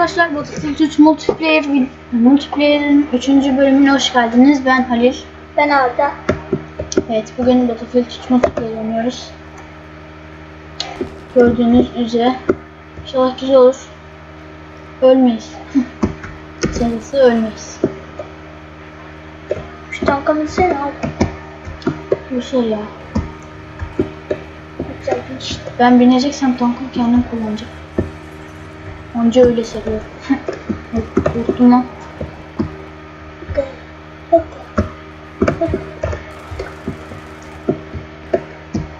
arkadaşlar Battlefield 3 Multiplayer Multiplayer'ın 3. bölümüne hoş geldiniz. Ben Halil. Ben Arda. Evet bugün Battlefield 3 Multiplayer oynuyoruz. Gördüğünüz üzere. İnşallah güzel olur. Ölmeyiz. Serisi ölmeyiz. Şu tanka binsene abi. Bu şey ya. Bir. Ben bineceksem tankı kendim kullanacağım. Onca öyle seviyorum. Korktum lan.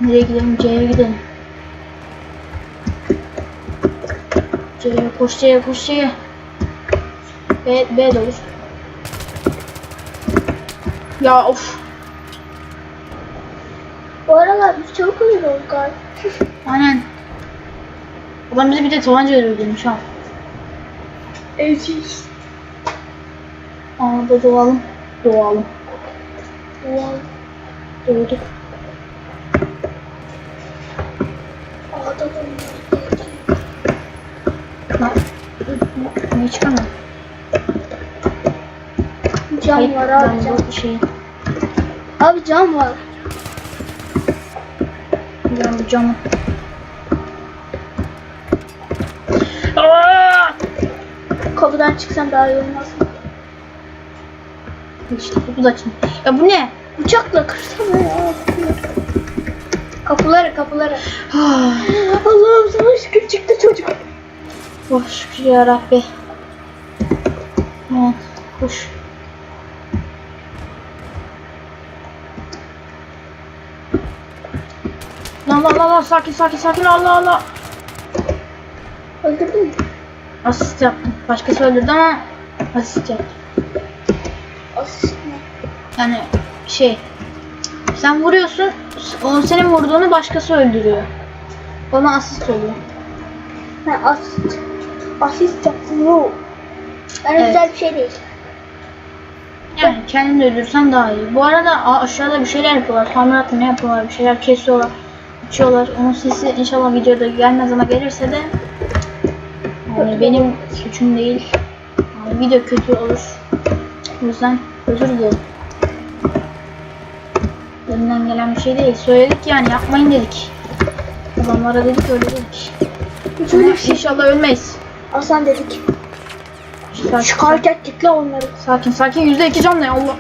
Nereye gidelim? C'ye gidelim. C'ye koş C'ye koş C'ye. B, B de olur. Ya of. Bu aralar biz çok olduk abi. Aynen. Adam bize bir de tabanca öldürmüş ha. Eziz. Ağda doğalım. Doğalım. Ulan. Doğduk. Lan. Niye çıkamam? Cam var abi cam. şey. Abi cam var. Bu camı. Kapıdan çıksam daha iyi olmaz mı? İşte kapı da açın. Ya bu ne? Bıçakla kırsam ya. Kapıları kapıları. Ah, Allah'ım sana şükür çıktı çocuk. oh şükür ya Rabbi. Evet, koş. Lan lan lan sakin sakin sakin Allah Allah. Öldürdün mü? Asist yaptım. Başkası öldürdü ama asist yaptım. Asist ne? Yani şey sen vuruyorsun o senin vurduğunu başkası öldürüyor. Bana asist oluyor. Ha asist. Asist yaptım yok. Yani Evet. güzel bir şey değil. Yani kendini öldürsen daha iyi. Bu arada aşağıda bir şeyler yapıyorlar. Tamirat mı ne yapıyorlar? Bir şeyler kesiyorlar. Uçuyorlar. Onun sesi inşallah videoda gelmez ama gelirse de yani benim suçum değil. Yani video kötü olur. O yüzden özür dilerim. Elimden gelen bir şey değil. Söyledik yani yapmayın dedik. Adamlara dedik öyle dedik. Hiç öyle şey. inşallah ölmeyiz. Aslan dedik. Sakin, Çıkarken kitle onları. sakin, sakin. Yüzde iki canla ya Allah.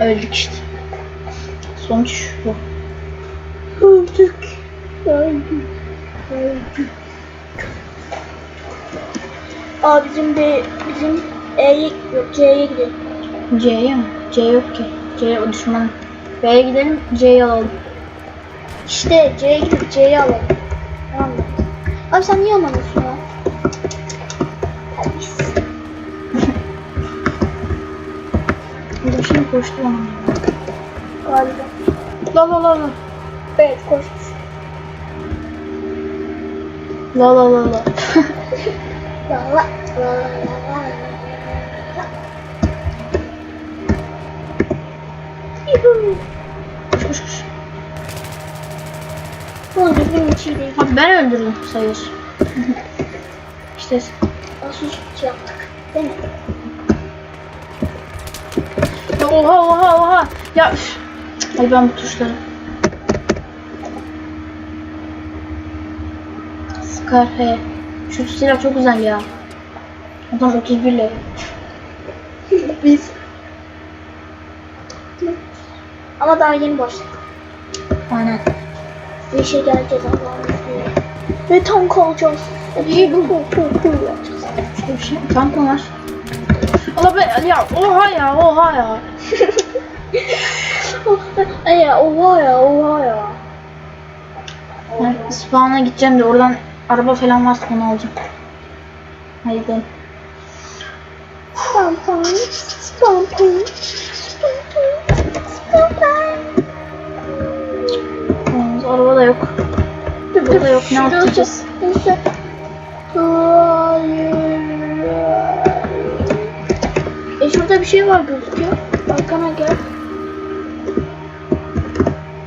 Öldük işte. Sonuç bu. Öldük. Öldük. Öldük. Aa bizim de bizim E'ye yok C'ye gidelim. C'ye mi? C yok ki. C o düşman. B'ye gidelim, C'yi alalım. İşte C'ye gidip C'yi alalım. Tamam mı? Abi sen niye almıyorsun ya? Terbiyesiz. Burada şimdi koştu bana. Galiba. La la la la. Evet koşmuş. La la la la. Koş koş koş. Abi ben öldürdüm sayılır. işte Nasıl hiç şey yaptık? Değil mi? ya oha oha oha. Ya üf. Ay ben bu tuşları. He. Şu silah çok güzel ya. Adam 31 level. Biz. Ama daha yeni başladık. Aynen. Bir işe geleceğiz Allah'ın izniyle. Ve tank bu bu yapacağız. Şurada bir şey tank mı var? Allah be ya oha ya oha ya. Ay ya oha ya oha ya. Ben spawn'a gideceğim de oradan araba falan varsa onu alacağım. Hadi gidelim. Spam pam spam pam spam pam spam pam. Yalnız araba da yok. Yok ne yapacağız? E şurada bir şey var gözüküyor. Arkana gel.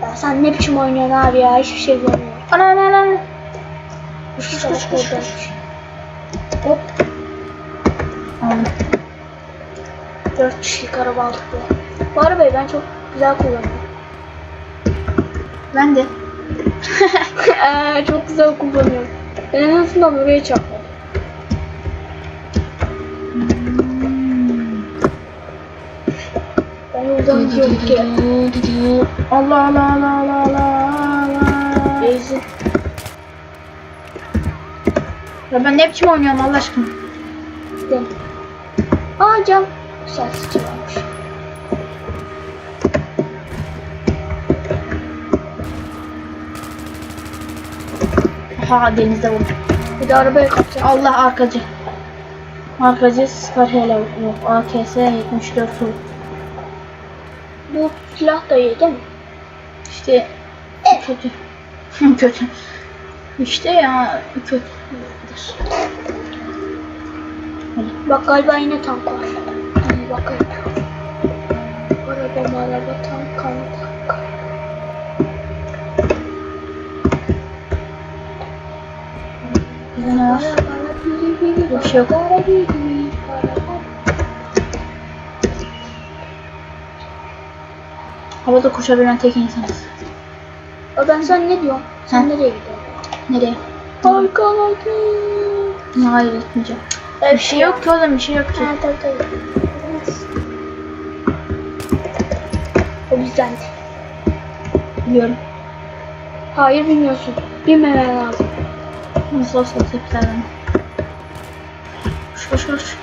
Ya sen ne biçim oynuyorsun abi ya hiçbir şey görmüyorum. Ana ana ana. Şu tarafta oradan. Hop. Aldım. 4 kişilik araba aldık bu. Bu arabayı ben çok güzel kullanıyorum. Ben de. Eee, çok güzel kullanıyorum. En azından buraya çarpmadım. Ben yoldan gidiyorum ki. Allah Allah Allah Allah Allah. Ya ben ne biçim oynuyorum Allah aşkına. Gidelim. Aa cam. Güzel sıçramış. Ha denizde vurdum. Bir de arabaya kapacağım. Allah arkacı. Arkacı Scar Hello. Yok AKS 74 full. Bu silah da iyi değil mi? İşte kötü. kötü. İşte ya kötü. Bak galiba yine tank var. İyi bakayım. Araba araba tank ne var? Bir şey yok. Havada koşabilen tek insanız. Ben sen ne diyorum? Sen Ha? nereye gidiyorsun? Nereye? Arkaladım. Hayır gitmeyeceğim. Bir şey yok ki oğlum bir şey yok ki. Ha tabii tabii. O bizdendi. Biliyorum. Hayır bilmiyorsun. Bilmemen lazım. Nasıl olsa tepkilerden. Koş koş koş.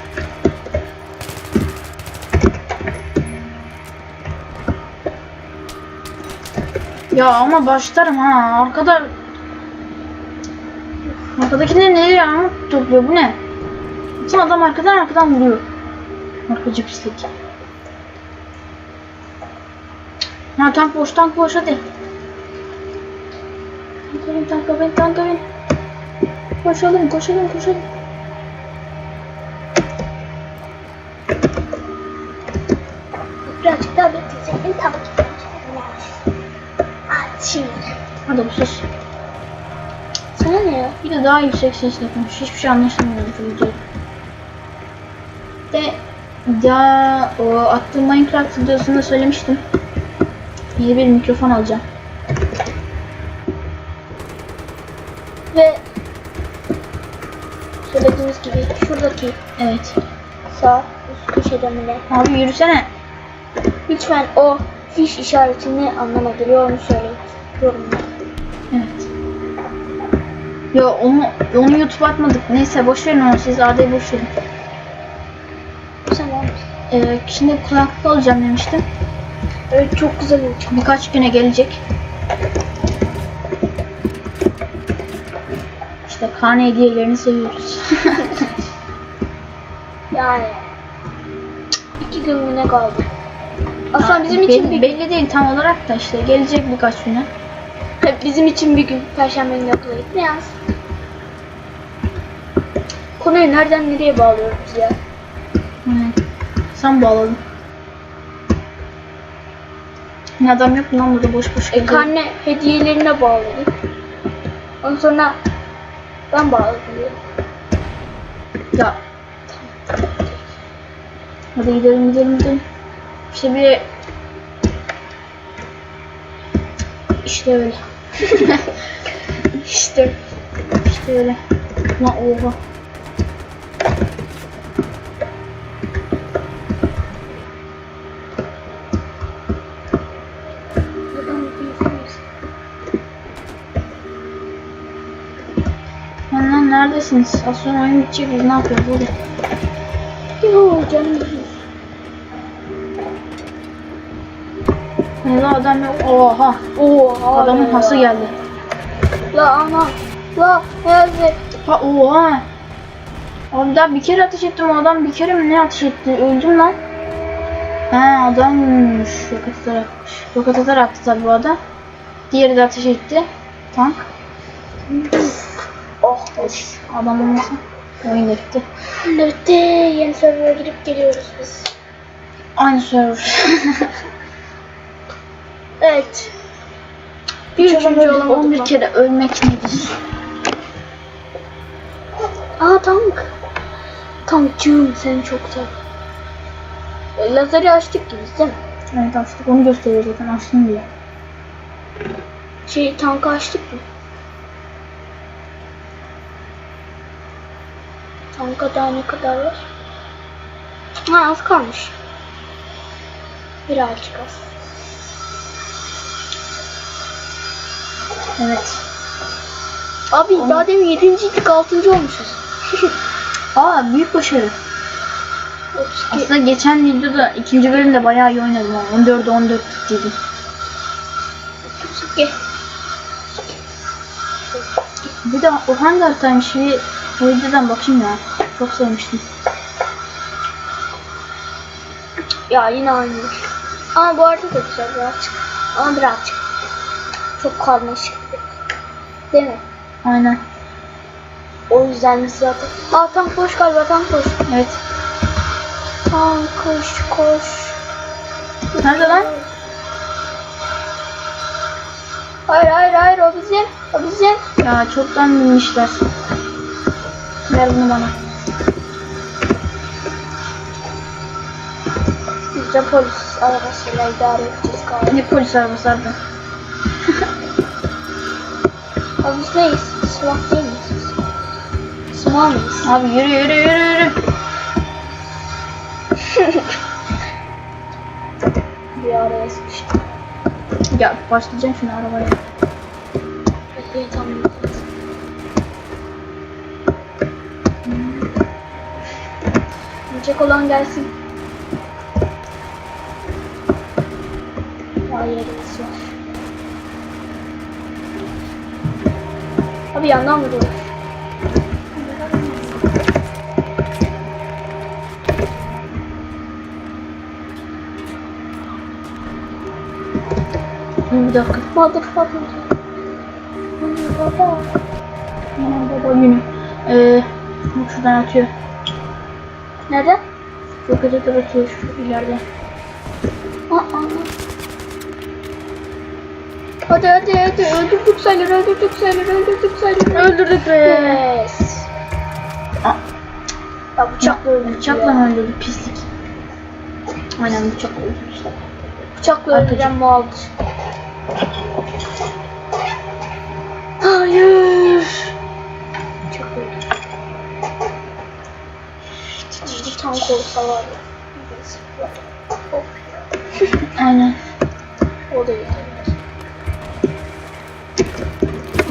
Ya ama başlarım ha. Arkada... Arkadakiler ne ya? Topluyor bu ne? Bütün adam arkadan arkadan vuruyor. Arkacı pislik. Ha tank boş tank boş hadi. Tanka bin tanka bin tanka bin. Koşalım koşalım koşalım. Ya? Daha yüksek sesle konuş. Hiçbir şey anlaşılmıyor videoda. De daha o attığım Minecraft videosunda söylemiştim. Yeni bir mikrofon alacağım. Ve söylediğimiz gibi şuradaki Evet. sağ üst köşede mi? Abi yürüsene. Lütfen o fiş işaretini anlamadı. Onu söyleyin. Yorumlar. Yo onu onu YouTube atmadık. Neyse boş verin onu siz adayı boş verin. Olmuş. Ee, şimdi kulaklık alacağım demiştim. Evet çok güzel olacak. Birkaç güne gelecek. İşte karne hediyelerini seviyoruz. Yani iki gün mü ne kaldı? Aslında bizim için belli, bir belli değil tam olarak da işte gelecek birkaç güne. Bizim için bir gün Perşembe günü okula gitme yaz. Konuyu nereden nereye bağlıyoruz ya? Aynen. Sen bağladın. Ne adam yok mu lan burada boş boş E, karne hediyelerine bağladık. Ondan sonra ben bağladım diyor. Ya. Hadi gidelim gidelim gidelim. İşte bir işte öyle. İşte İşte öyle. Lan oha. Lan neredesiniz? Az sonra oyun bitecek ne yapıyoruz hadi. Canım. Lan adam yok. Oha. Oha. Adamın hası geldi. La ana. La geldi. Ha oha. Abi daha bir kere ateş ettim o adam bir kere mi ne ateş etti? Öldüm lan. Ha adammış. Roket atar atmış. Roket atar attı tabi bu adam. Diğeri de ateş etti. Tank. Oh. Adam olmasa oyun da bitti. Bitti. Yeni server'a girip geliyoruz biz. Aynı server. Evet. bir üçüncü olamadık 11 lan. kere ölmek nedir? Aa tank. Tankçığım seni çok seviyorum. E, lazeri açtık ki biz değil mi? Evet açtık onu gösteriyor zaten açtım diye. Şey tankı açtık mı? Tanka daha ne kadar var? Ha az kalmış. Birazcık az. Evet. Abi daha demin 7. 6. olmuşuz. Aa büyük başarı. 32. Aslında geçen videoda ikinci bölümde bayağı iyi oynadım. ama 14'e 14 gittiydim. 32. Bir de o hangi haritaymış bir o videodan bakayım ya. Çok sevmiştim. Ya yine aynı. Ama bu arada da güzel birazcık. Ama birazcık. Çok karmaşık. Değil mi? Aynen. O yüzden biz zaten... Aa tank boş galiba tank boş. Evet. Tank koş koş. Nerede lan? Hayır hayır hayır o bizim. O bizim. Ya çoktan binmişler. Ver bunu bana. Biz de polis arabasıyla idare edeceğiz galiba. Ne polis arabası abi? Abi biz neyiz? Sıvak değil miyiz? Sıvak mıyız? Abi yürü yürü yürü yürü. Bir araya sıkıştık. Ya başlayacağım şimdi arabaya. Bekleyin tamam. Gelecek olan gelsin. Daha Abi yandan? Dur bir dakika. Motherfucker. Baba. Aman baba yine. Ee, şuradan atıyor. Nerede? Çok öte atıyor şu ileride. Aa, aa. Hadi hadi hadi öldürdük sayılır öldürdük sayılır öldürdük sayılır. Öldürdük. Aa, Ya bıçakla öldürdük bıçakla mı öldürdü pislik? Aynen bıçakla öldürdü işte. Bıçakla Arkacı. öldüren maldır. Hayır. Bıçakla öldürdük. Tank olsa var ya. Aynen. O da yeter.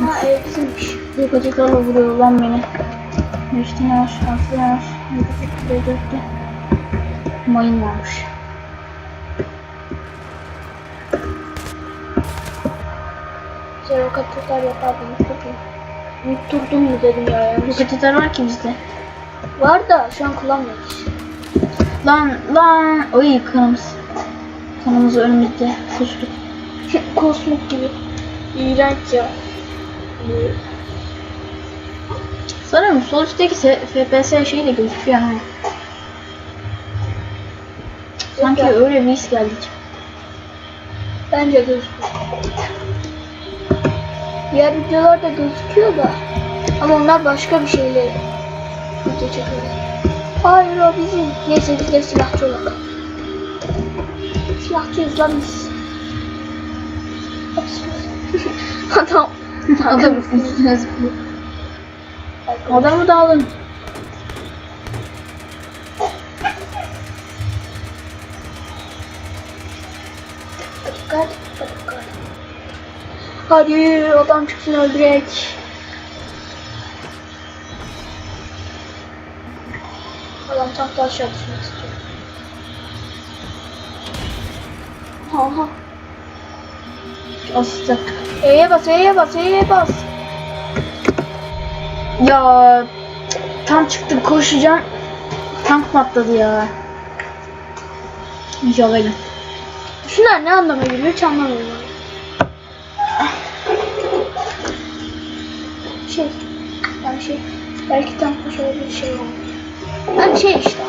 Ha ev bizimmiş. Bir bıçaklarla vuruyor lan beni. Geçti yavaş, altı yavaş. Bir dörtte. Mayın varmış. Güzel roketler yapardım. Yutturdum. Yutturdum mu dedim ya yanlış. Roketeter var ki bizde. Var da şu an kullanmıyoruz. Lan lan. Oy kanımız. Kanımız önümüzde. Kustuk. Kosmik gibi. İğrenç ya. Sanırım sol üstteki FPS şeyi de gözüküyor ha. Sanki ya. öyle bir his geldi. Bence gözüküyor. Diğer videolarda gözüküyor da. Ama onlar başka bir şeyle video çekiyorlar. Hayır o bizim. Neyse biz de silahçı olalım. Silahçıyız lan biz. Adam. Adam. Adamı da alın. Dikkat, dikkat. Hadi adam çıksın öldürek. Adam tankta aşağı düşmek istiyor. Aha. Asistan. E'ye bas, E'ye bas, E'ye bas. Ya tam çıktım koşacağım. Tank patladı ya. İnşallah. Şunlar ne anlama geliyor hiç anlamıyorum. Şey, yani şey, belki tankta şöyle bir şey var. Yani şey işte.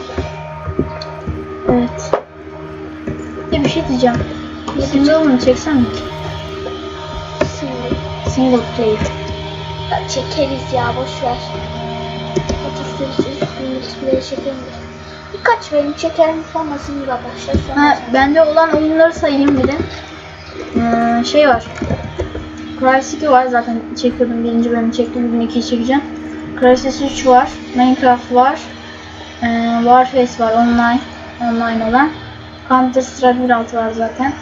Evet. Bir şey diyeceğim. Single mı çeksem mi? Sinir. Single player. Ya çekeriz ya boş ver. Atasözü üstünde Let's çekelim. Birkaç bölüm çekelim sınıra başlar. Sonra Ha, bende olan oyunları sayayım bir de. Ee, şey var. Crysis 2 var zaten çekiyordum. Birinci bölümü çektim. Bugün ikiyi çekeceğim. Crysis 3 var. Minecraft var. Ee, Warface var online. Online olan. Counter Strike 1.6 var zaten.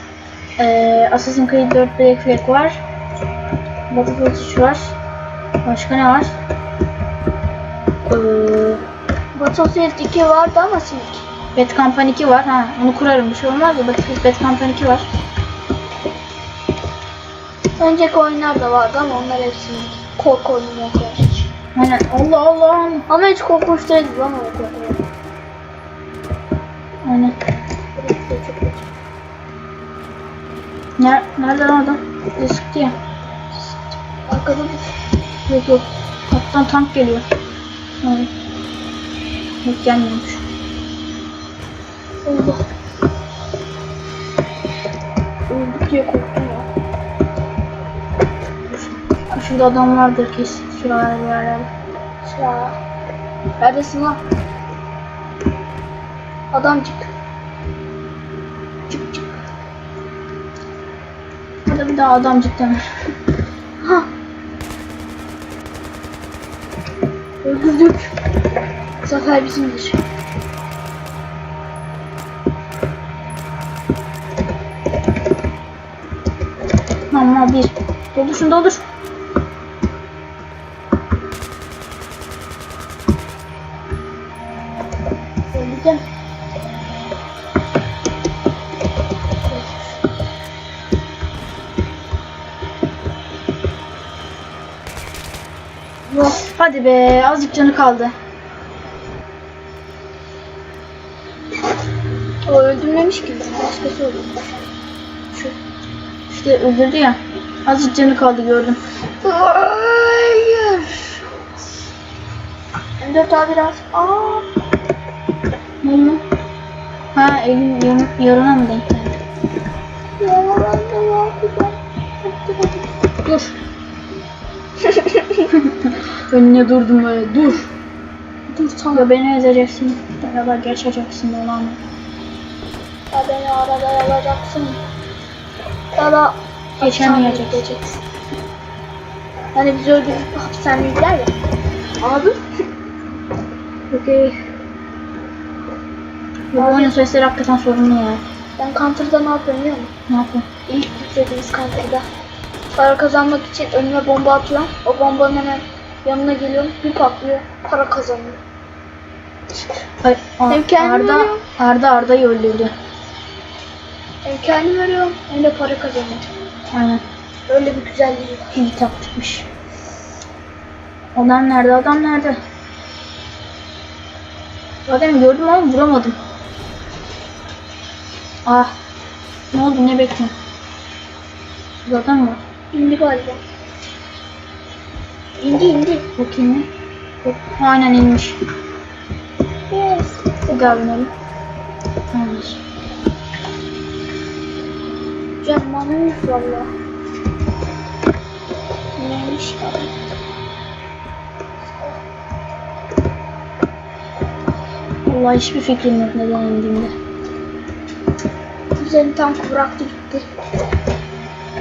Ee, Assassin's Creed 4 Black Flag var. Battlefield 3 var. Başka ne var? Ee, Battlefield 2 vardı ama Company 2 var. Ha, onu kurarım. Bir şey olmaz da Battlefield Bad Company 2 var. Önceki oyunlar da vardı ama onlar hepsini korku oyunu yok. Aynen. Allah Allah. Ama hiç korkunç değildi lan o korku. Aynen. Burası da çok Arkada bir Yok yok. Kaptan tank geliyor. Aynen. Yok gelmiyormuş. Allah. Öldük diye korktum ya. Şurada adam vardır kesin. Şuralarda bir yerlerde. Ya. Neredesin lan? Adamcık. Çık çık. Burada bir daha adamcık deme. Ha. Öldürdük. Sefer bizimdir. Ama bir. Doldur şunu Hadi be azıcık canı kaldı. O öldürmemiş ki. Başkası öldürmüş. Şu. İşte öldürdü ya. Azıcık canı kaldı gördüm. Hayır. M4 abi biraz. Aa. Ne oldu? Ha elin yarın, yarına mı denk geldi? Yaralandı ne yapacağım? Hadi hadi. Dur. Önüne durdum böyle dur. Dur tamam. Ya beni ezeceksin. Beraber geçeceksin olan. Ya beni arabaya alacaksın. Ya da Geçemeyeceksin. Hani biz öldürüp hapishaneye gider ya. Abi. Okey. Bu oyun sesleri hakikaten sorunlu ya. Ben Counter'da ne yapıyorum biliyor musun? Ne yapayım? İlk yüklediğimiz Counter'da. Para kazanmak için önüme bomba atıyorum. O bombanın hemen yanına geliyorum. Bir patlıyor. Para kazanıyorum. Ay, Hem kendim Arda, ölüyorum. Arda Arda'yı öldürdü. Hem kendim veriyorum hem de para kazanıyorum. Aynen. Öyle bir güzelliği var. İyi taktikmiş. Adam nerede? Adam nerede? Adamı gördüm ama vuramadım. Ah. Ne oldu? Ne bekliyorsun? Adam var. İndi galiba. İndi indi. Bakayım. Aynen inmiş. Yes. Daha binelim. Tamamdır. Canım anlamış valla. Neymiş abi? Vallahi hiçbir fikrim yok neden indiğimde. Güzel tank bıraktı gitti.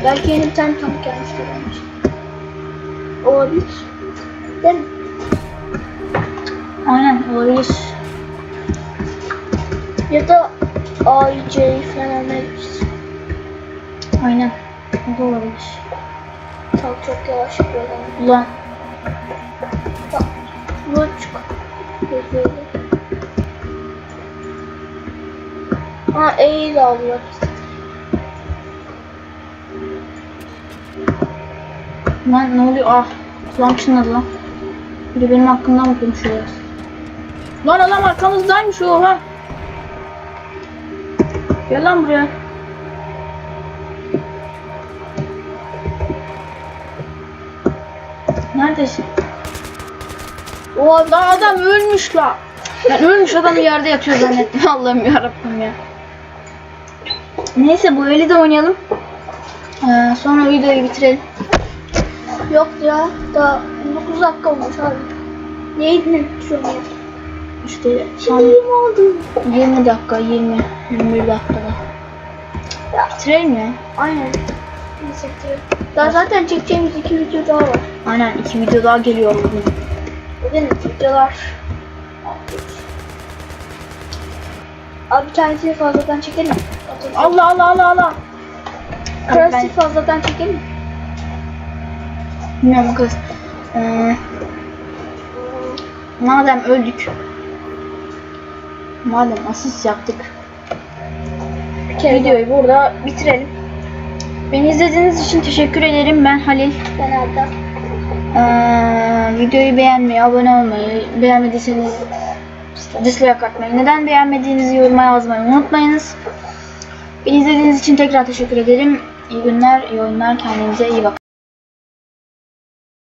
Belki yeni bir tane tank gelmiştir olmuş. Olabilir. Değil mi? Aynen olabilir. Ya da AIC'yi falan almayabiliriz. Aynen. O da olabilir. Tank çok yavaş böyle. Ulan. Bak. Loçuk. Gözüyle. Ha E ile alıyor. Lan ne oluyor? Ah. Kulağım çınladı lan. Biri benim hakkımdan mı konuşuyor? ya? Lan adam arkamızdaymış o ha. Gel lan buraya. Neredesin? O adam, adam ölmüş la. Ben ölmüş adam yerde yatıyor zannettim. Allah'ım yarabbim ya. Neyse bu eli de oynayalım. Ee, sonra videoyu bitirelim. Yok ya. Daha 9 dakika olmuş abi. Ne şu an? İşte Şimdi mi oldu? 20 dakika, 20, 21 dakikada. Ya. Bitirelim ya. Aynen. Neyse bitirelim. Daha zaten çekeceğimiz iki video daha var. Aynen iki video daha geliyor bugün. Bugün videolar. Abi bir tanesini fazladan çekelim. Allah Allah Allah Allah. Krasi fazladan çekelim. Bilmiyorum kız. Ee, madem öldük. Madem asist yaptık. Videoyu burada bitirelim. Beni izlediğiniz için teşekkür ederim. Ben Halil. Ben Arda. Ee, videoyu beğenmeyi, abone olmayı, beğenmediyseniz dislike atmayı, neden beğenmediğinizi yoruma yazmayı unutmayınız. Beni izlediğiniz için tekrar teşekkür ederim. İyi günler, iyi oyunlar, kendinize iyi bakın.